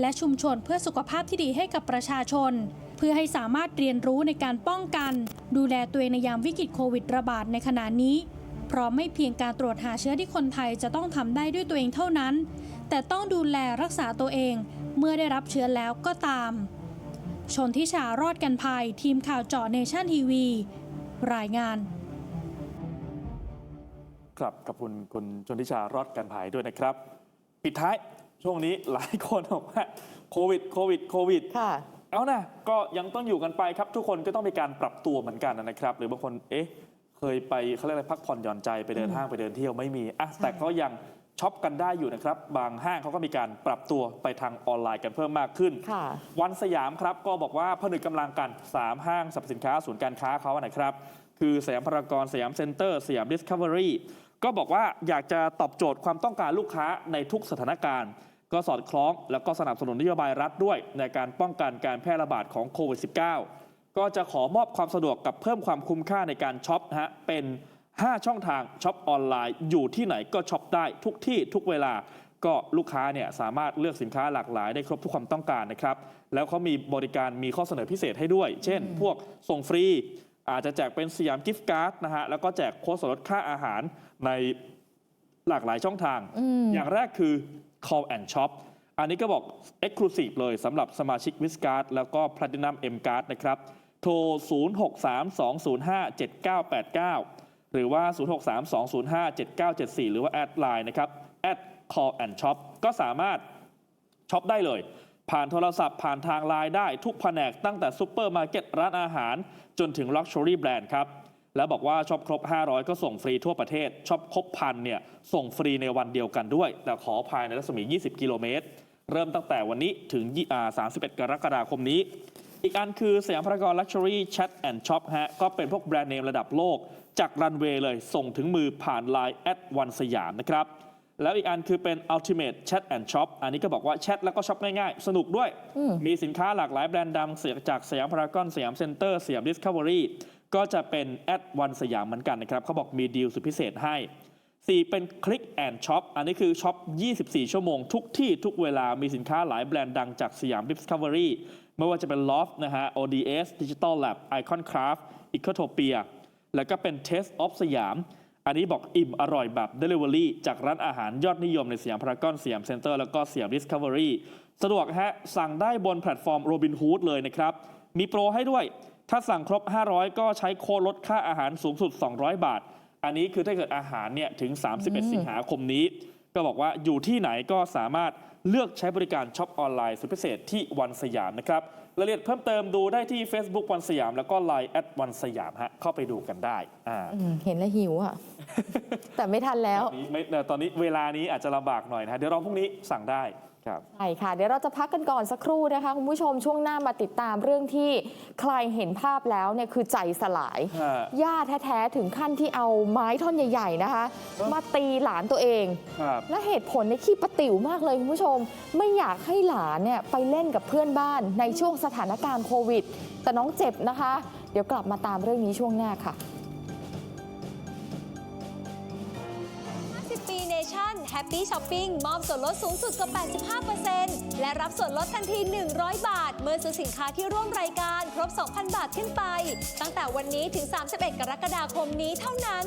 และชุมชนเพื่อสุขภาพที่ดีให้กับประชาชน เพื่อให้สามารถเรียนรู้ในการป้องกัน ดูแลตัวเองในยามวิกฤตโควิดระบาดในขณะนี้ เพราะไม่เพียงการตรวจหาเชื้อที่คนไทยจะต้องทำได้ด้วยตัวเองเท่านั้น แต่ต้องดูแลรักษาตัวเองเมื่อได้รับเชื้อแล้วก็ตาม ชนทิชารอดกันภัย ทีมข่าวเจาะเนชั่นทีวี รายงานครับขอบคุณคุณชนทิชารอดกันภายด้วยนะครับ ปิดท้าย ช่วงนี้หลายคนบอกว่าโควิดโควิดโควิด ค่ะ เอานะก็ยังต้องอยู่กันไปครับ ทุกคนก็ต้องมีการปรับตัวเหมือนกันนะครับ หรือบางคนเอ๊ะเคยไปเขาเรียกอะไรพักผ่อนหย่อนใจไปเดินห้างไปเดินเที่ยวไม่มีอะแต่ก็ยังช็อปกันได้อยู่นะครับ บางห้างเขาก็มีการปรับตัวไปทางออนไลน์กันเพิ่มมากขึ้น ค่ะ วันสยามครับก็บอกว่าผนึกกำลังกัน 3 ห้างสรรพสินค้าศูนย์การค้าเขานะครับ คือสยามพารากอนสยามเซ็นเตอร์สยามดิสคัฟเวอรี่ก็บอกว่าอยากจะตอบโจทย์ความต้องการลูกค้าในทุกสถานการณ์ ก็สอดคล้องแล้วก็สนับสนุนนโยบายรัฐด้วย ในการป้องกันการแพร่ระบาดของโควิด -19 ก็จะขอมอบความสะดวกกับเพิ่มความคุ้มค่าในการช็อปนะฮะเป็น 5 ช่องทางช็อปออนไลน์อยู่ที่ไหนก็ช็อปได้ทุกที่ทุกเวลา ก็ลูกค้าเนี่ยสามารถเลือกสินค้าหลากหลายได้ครบทุกความต้องการนะครับแล้วเขามีบริการมีข้อเสนอพิเศษให้ด้วย เช่น พวกส่งฟรี อาจจะแจกเป็นสยามกิฟต์การ์ดนะฮะแล้วก็แจกโค้ดส่วนลดค่าอาหารในหลากหลายช่องทางอืมอย่างแรกคือ call and shop อันนี้ก็บอก Exclusive เลยสำหรับสมาชิกวิสการ์ดแล้วก็ Platinum M Card นะครับ โทร 0632057989 หรือว่า 0632057974 หรือว่าแอดไลน์นะครับ at call and shop ก็สามารถช็อปได้เลย ผ่านโทรศัพท์ผ่านทางไลน์ได้ทุกแผนกตั้งแต่ซูเปอร์มาร์เก็ตร้านอาหาร จนถึง Luxury Brand ครับ แล้วบอกว่าช็อปครบ 500 ก็ส่งฟรีทั่วประเทศช็อปครบพันเนี่ยส่งฟรีในวันเดียวกันด้วย แต่ขอภายในรัศมี 20 กิโลเมตร เริ่มตั้งแต่วันนี้ถึงยี่อ่า31 กรกฎาคมนี้ อีกอันคือสยามพารากอนลักชัวรี่แชทแอนด์ช็อปฮะก็เป็นพวกแบรนด์เนมระดับโลก จากรันเวย์เลยส่งถึงมือผ่าน Line แอดวันสยามนะครับแล้วอีกอันคือเป็น Ultimate Chat and Shop อันนี้ก็บอกว่าแชทแล้วก็ช็อปง่ายๆ สนุกด้วยอืมมีสินค้าหลากหลายแบรนด์ดังเสียจากสยามพารากอนสยามเซ็นเตอร์สยามดิสคัฟเวอรี่ ก็จะเป็นแอดวันสยามเหมือนกันนะครับเขาบอกมีดีลสุดพิเศษให้ 4 เป็นคลิกแอนช็อปอันนี้คือช็อป 24 ชั่วโมง ทุกที่ทุกเวลามีสินค้าหลายแบรนด์ดังจากสยาม Discovery ไม่ว่าจะเป็น Loft นะฮะ ODS Digital Lab Icon Craft Ecotopia แล้วก็เป็น Test of สยาม อันนี้บอกอิ่มอร่อยแบบ Delivery จากร้านอาหารยอดนิยมในสยามพารากอนสยามเซ็นเตอร์แล้วก็สยาม Discovery สะดวกฮะ สั่งได้บนแพลตฟอร์ม Robinhood เลยนะครับ มีโปรให้ด้วย ถ้าสั่งครบ 500 ก็ใช้โค้ดลดค่าอาหารสูงสุด 200 บาท อันนี้คือถ้าเกิดอาหารเนี่ยถึง 31 สิงหาคมนี้ ก็บอกว่าอยู่ที่ไหนก็สามารถเลือกใช้บริการช็อปออนไลน์สุดพิเศษที่วันสยามนะครับรายละเอียดเพิ่มเติมดูได้ที่ Facebook วันสยาม แล้วก็ Line แอดวันสยามฮะเข้าไปดูกันได้อ่าอืมเห็นแล้วหิวอะ แต่ไม่ทันแล้ว ตอนนี้ไม่เอ่อตอนนี้เวลานี้อาจจะลำบากหน่อยนะฮะเดี๋ยวรอพรุ่งนี้สั่งได้ครับ ใช่ค่ะ เดี๋ยวเราจะพักกันก่อนสักครู่นะคะ คุณผู้ชมช่วงหน้ามาติดตามเรื่องที่ใครเห็นภาพแล้วเนี่ยคือใจสลาย ฮะย่าแท้ๆ ถึงขั้นที่เอาไม้ท่อนใหญ่ ๆ นะคะมาตีหลานตัวเอง ครับ และเหตุผลในยขี้ประติ๋วมากเลยคุณผู้ชม ไม่อยากให้หลานเนี่ยไปเล่นกับเพื่อนบ้านในช่วงสถานการณ์โควิด แต่น้องเจ็บนะคะ เดี๋ยวกลับมาตามเรื่องนี้ช่วงหน้าค่ะ50ปีเนชั่นแฮปปี้ช้อปปิ้งมอบส่วนลดสูงสุดกว่า 85%และรับส่วนลดทันที 100 บาท เมื่อซื้อสินค้าที่ร่วมรายการครบ 2,000 บาทขึ้นไป ตั้งแต่วันนี้ถึง 31 กรกฎาคมนี้เท่านั้น